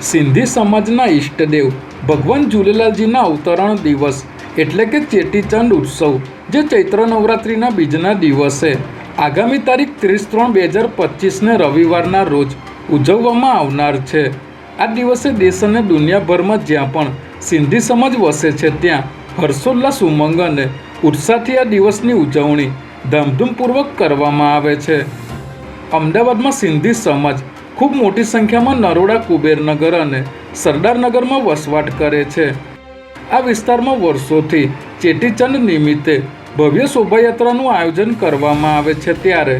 સિંધી સમાજના ઈષ્ટદેવ. ભગવાન ઝૂલેલાલજીના અવતરણ દિવસ એટલે કે ચેટીચંડ ઉત્સવ, જે ચૈત્ર નવરાત્રિના બીજના દિવસે. આગામી તારીખ ત્રીસ ત્રણ બે હજાર પચીસને રવિવારના રોજ ઉજવવામાં આવનાર છે. આ દિવસે દેશ અને દુનિયાભરમાં જ્યાં પણ સિંધી સમાજ વસે છે ત્યાં હર્ષોલ્લાસ, ઉમંગ અને ઉત્સાહથી આ દિવસની ઉજવણી ધામધૂમપૂર્વક કરવામાં આવે છે. અમદાવાદમાં સિંધી સમાજ ખૂબ મોટી સંખ્યામાં નરોડા કુબેરનગર અને સરદારનગરમાં વસવાટ કરે છે. આ વિસ્તારમાં વર્ષોથી ચેટીચંડ નિમિત્તે ભવ્ય શોભાયાત્રાનું આયોજન કરવામાં આવે છે ત્યારે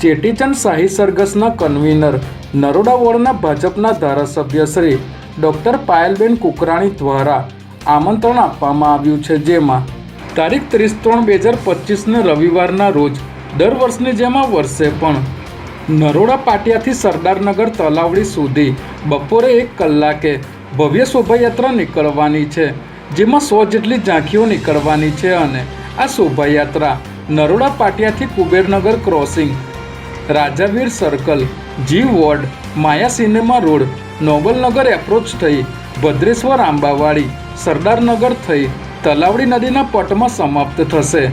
ચેટીચંદ શાહી સરઘસના કન્વીનર નરોડા વોર્ડના ભાજપના ધારાસભ્ય શ્રી ડૉક્ટર પાયલબેન કુકરાણી દ્વારા આમંત્રણ આપવામાં આવ્યું છે, જેમાં તારીખ ત્રીસ ત્રણ બે હજાર પચીસને રવિવારના રોજ દર વર્ષની જેમ વર્ષે પણ નરોડા પાટિયાથી સરદારનગર તલાવડી સુધી બપોરે એક કલાકે ભવ્ય શોભાયાત્રા નીકળવાની છે, જેમાં સો જેટલી ઝાંખીઓ નીકળવાની છે અને આ શોભાયાત્રા Naroda પાટિયાથી Kubernagar crossing, Rajavir circle, G ward, Maya cinema road, Noblenagar approach થઈ, ભદ્રેશ્વર આંબાવાડી, સરદારનગર થઈ, તલાવડી નદીના પટમાં સમાપ્ત થશે.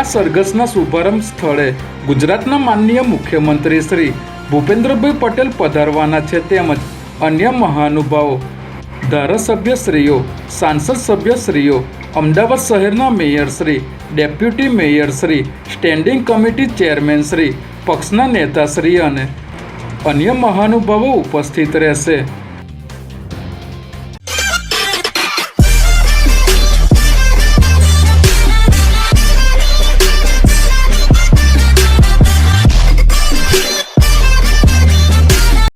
આ સરઘસના શુભારંભ સ્થળે ગુજરાતના માનનીય મુખ્યમંત્રી શ્રી ભૂપેન્દ્રભાઈ પટેલ પધારવાના છે તેમજ અન્ય મહાનુભાવો, ધારાસભ્યશ્રીઓ, સાંસદ સભ્યશ્રીઓ, અમદાવાદ શહેરના મેયરશ્રી ડેપ્યુટી મેયરશ્રી સ્ટેન્ડિંગ કમિટી ચેરમેનશ્રી પક્ષના નેતાશ્રી અને અન્ય મહાનુભાવો ઉપસ્થિત રહેશે.